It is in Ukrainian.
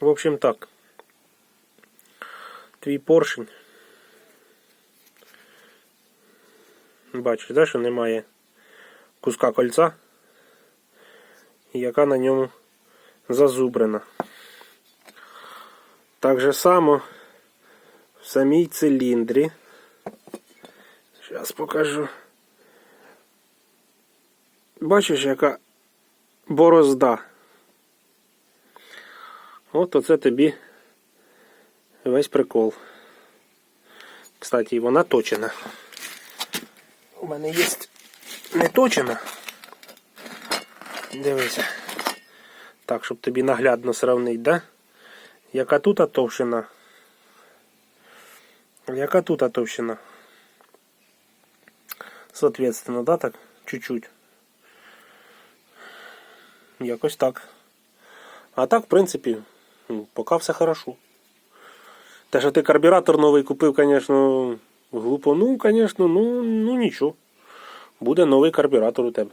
В общем так. Твій поршень. Бачиш, да, що немає куска кольця, яка на ньому зазубрена. Так же само в самій циліндрі. Зараз покажу. Бачиш, яка борозда. От оце тобі весь прикол. Кстати, вона точена. У мене є не точена. Дивися. Так, щоб тобі наглядно сравнити, да? Яка тут товщина? Яка тут товщина? Соответственно, да, так? Чуть-чуть. Якось так. А так, в принципі, поки все хорошо. Те, що ти карбюратор новий купив, звісно, глупо. Ну, звісно, ну, ну нічого. Буде новий карбюратор у тебе.